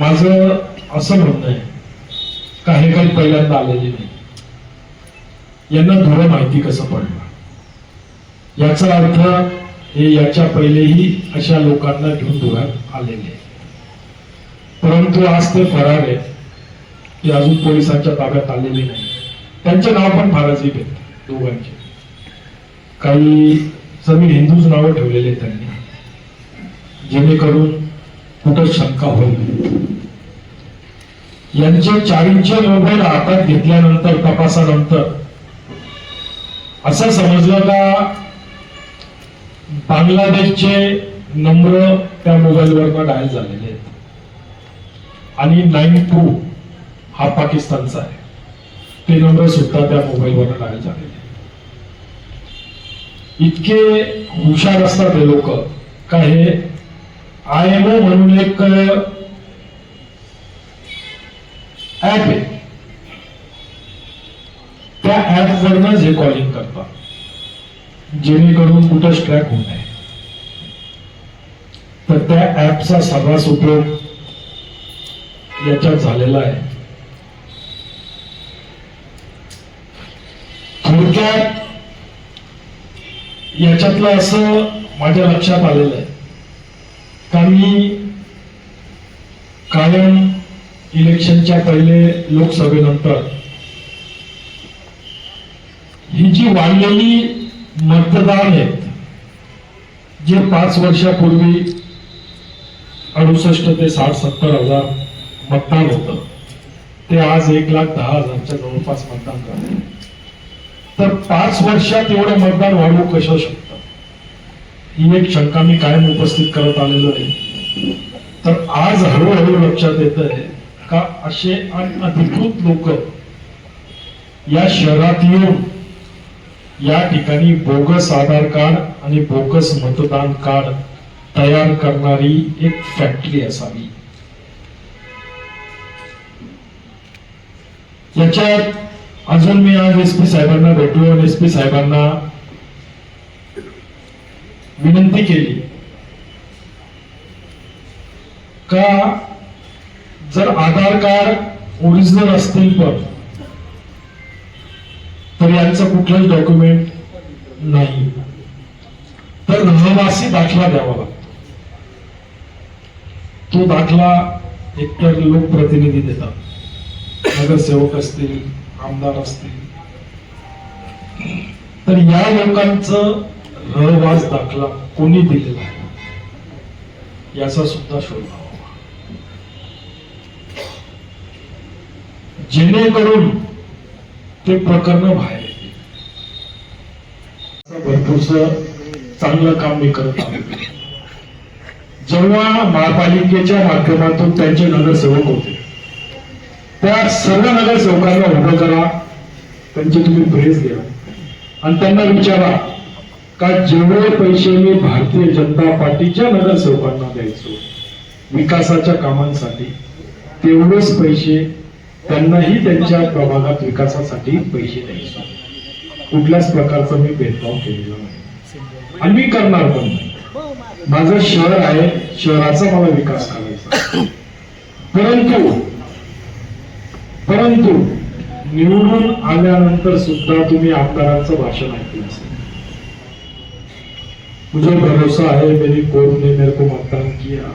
माझं असं म्हणणं आहे का हे काही पहिल्यांदा आलेले नाही. यांना धुरं माहिती कसं पडलं याचा अर्थ हे याच्या पहिलेही अशा लोकांना घेऊन धुरात आलेले परंतु आज ते फरार आहेत ते अजून पोलिसांच्या ताब्यात आलेले नाही. त्यांचे नाव पण फारच आहेत दोघांचे. काही जमीन हिंदूच नावं ठेवलेले आहेत त्यांनी. जेणेकरून कुठं शंका होईल यांचे चारींचे मोबाईल हातात घेतल्यानंतर तपासानंतर. असं समजलं का? बांगलादेशचे नंबर त्या मोबाईलवर डायल झालेले आहेत. आणि नाईन टू हा पाकिस्तानचा आहे. ते नंबर सुद्धा त्या मोबाईलवर डायल झालेले इतके हुशार असतात हे लोक का हे? आय एम ओ म्हणून एक ऍप आहे त्या ऍप वरनच हे कॉलिंग करतात जेणेकरून कुठं ट्रॅक होऊ नये. तर त्या ऍपचा सर्रास उपयोग याच्यात झालेला आहे. थोडक्यात याच्यातलं असं माझ्या लक्षात आलेलं आहे. का मी कायम इलेक्शनच्या पहिले लोकसभेनंतर ही जी वाढलेली मतदान आहेत जे पाच वर्षापूर्वी अडुसष्ट ते साठ सत्तर हजार मतदान होतं ते आज एक लाख दहा हजारच्या जवळपास मतदान झाले. तर पाच वर्षात एवढं मतदान वाढवू कसं शकतं? ही एक शंका मी कायम उपस्थित करत आलेलो आहे. तर आज हळूहळू लक्षात येत आहे का असे अनधिकृत लोक या शहरात येऊन या ठिकाणी बोगस आधार कार्ड आणि बोगस मतदान कार्ड तयार करणारी एक फॅक्टरी असावी. याच्यात अजून मी आज एस पी साहेबांना भेटलो आणि एस पी साहेबांना विनंती केली. का जर आधार कार्ड ओरिजिनल असतील पण तर यांचं कुठलंच डॉक्युमेंट नाही. तर रहिवासी दाखला द्यावा लागतो. तो दाखला एकतर लोकप्रतिनिधी देतात. नगरसेवक असतील आमदार असतील. तर या लोकांचं रहवास दाखला कोणी दिलेला आहे? याचा सुद्धा शोध. जेणेकरून ते प्रकरण बाहेर भरपूरस चांगलं काम मी करत जेव्हा महापालिकेच्या माध्यमातून त्यांचे नगरसेवक होते त्या सर्व नगरसेवकांना उभं करा त्यांचे तुम्ही प्रेस द्या आणि त्यांना विचारा का जेवढे पैसे मी भारतीय जनता पार्टीच्या नगरसेवकांना द्यायचो विकासाच्या कामांसाठी तेवढेच पैसे त्यांनाही त्यांच्या प्रभागात विकासासाठी पैसे द्यायचे. कुठल्याच प्रकारचा मी भेदभाव केलेला नाही. आणि मी करणार पण नाही. माझं शहर आहे शहराचा मला विकास करायचा परंतु परंतु निवडून आल्यानंतर सुद्धा तुम्ही आमदारांचं भाषण ऐकलं असेल. मुझे भरोसा है मेरी कोर्ट ने मेरे को मतदान किया.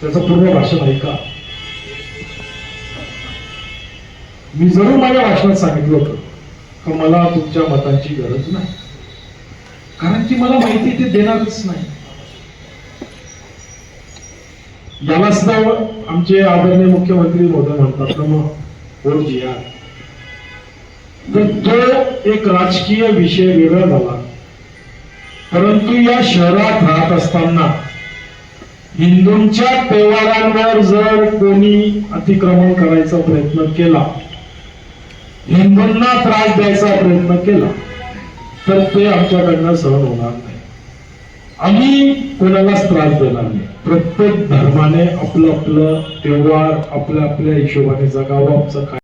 त्याचं पूर्ण भाषण ऐका. मी जरूर माझ्या भाषणात सांगितलं होतं का मला तुमच्या मतांची गरज नाही. कारण की मला माहिती ते देणारच नाही. याला सुद्धा आमचे आदरणीय मुख्यमंत्री मोदी म्हणतात मग तर तो एक राजकीय विषय वेगळा झाला. परंतु या शहरात राहत असताना हिंदूंच्या देवालयांवर जर कोणी अतिक्रमण करायचा प्रयत्न केला हिंदूंना त्रास द्यायचा प्रयत्न केला तर ते आमच्याकडनं सहन होणार नाही. आम्ही कोणालाच त्रास देणार नाही. प्रत्येक धर्माने आपलं आपलं त्योहार आपल्या आपल्या हिशोबाने जगावं आमचं काय